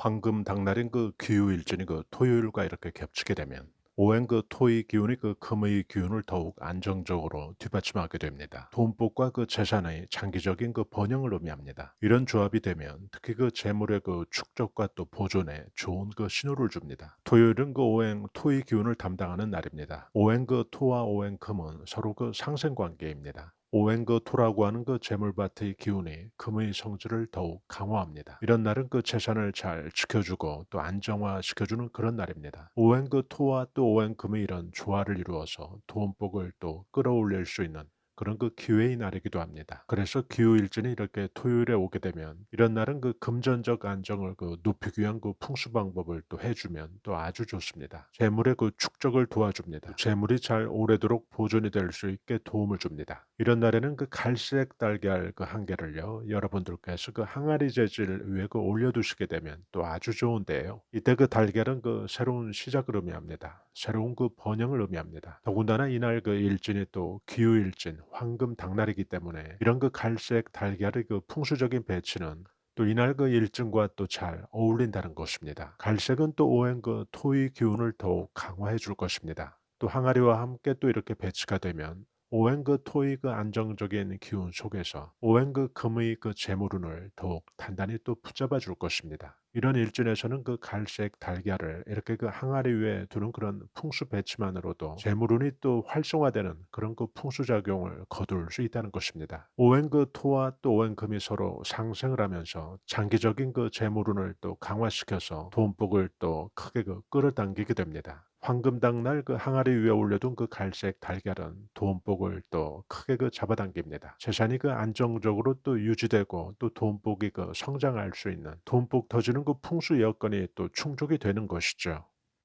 황금 당날인 그 기후일진이 그 토요일과 이렇게 겹치게 되면 오행 그 토의 기운이 그 금의 기운을 더욱 안정적으로 뒷받침하게 됩니다. 돈복과 그 재산의 장기적인 그 번영을 의미합니다. 이런 조합이 되면 특히 그 재물의 그 축적과 또 보존에 좋은 그 신호를 줍니다. 토요일은 그 오행 토의 기운을 담당하는 날입니다. 오행 그 토와 오행 금은 서로 그 상생 관계입니다. 오행그 토라고 하는 그 재물밭의 기운이 금의 성질을 더욱 강화합니다. 이런 날은 그 재산을 잘 지켜주고 또 안정화시켜주는 그런 날입니다. 오행그 토와 또 오행금의 이런 조화를 이루어서 돈복을 또 끌어올릴 수 있는 그런 그 기회의 날이기도 합니다. 그래서 기후일진이 이렇게 토요일에 오게 되면 이런 날은 그 금전적 안정을 그 높이기 위한 그 풍수 방법을 또 해주면 또 아주 좋습니다. 재물의 그 축적을 도와줍니다. 재물이 잘 오래도록 보존이 될 수 있게 도움을 줍니다. 이런 날에는 그 갈색 달걀 그 한 개를요 여러분들께서 그 항아리 재질 위에 그 올려두시게 되면 또 아주 좋은데요. 이때 그 달걀은 그 새로운 시작을 의미합니다. 새로운 그 번영을 의미합니다. 더군다나 이날 그 일진이 또 기후일진 황금 당날이기 때문에 이런 그 갈색 달걀의 그 풍수적인 배치는 또 이날 그 일정과 또 잘 어울린다는 것입니다. 갈색은 또 오행 그 토의 기운을 더욱 강화해 줄 것입니다. 또 항아리와 함께 또 이렇게 배치가 되면 오행 그 토의 그 안정적인 기운 속에서 오행 그 금의 그 재물운을 더욱 단단히 또 붙잡아 줄 것입니다. 이런 일진에서는 그 갈색 달걀을 이렇게 그 항아리 위에 두는 그런 풍수 배치만으로도 재물운이 또 활성화되는 그런 그 풍수 작용을 거둘 수 있다는 것입니다. 오행 그 토와 또 오행 금이 서로 상생을 하면서 장기적인 그 재물운을 또 강화시켜서 돈복을 또 크게 그 끌어당기게 됩니다. 황금당 날 그 항아리 위에 올려둔 그 갈색 달걀은 돈복을 또 크게 그 잡아당깁니다. 재산이 그 안정적으로 또 유지되고 또 돈복이 그 성장할 수 있는 돈복 터지는 그 풍수 여건이 또 충족이 되는 것이죠.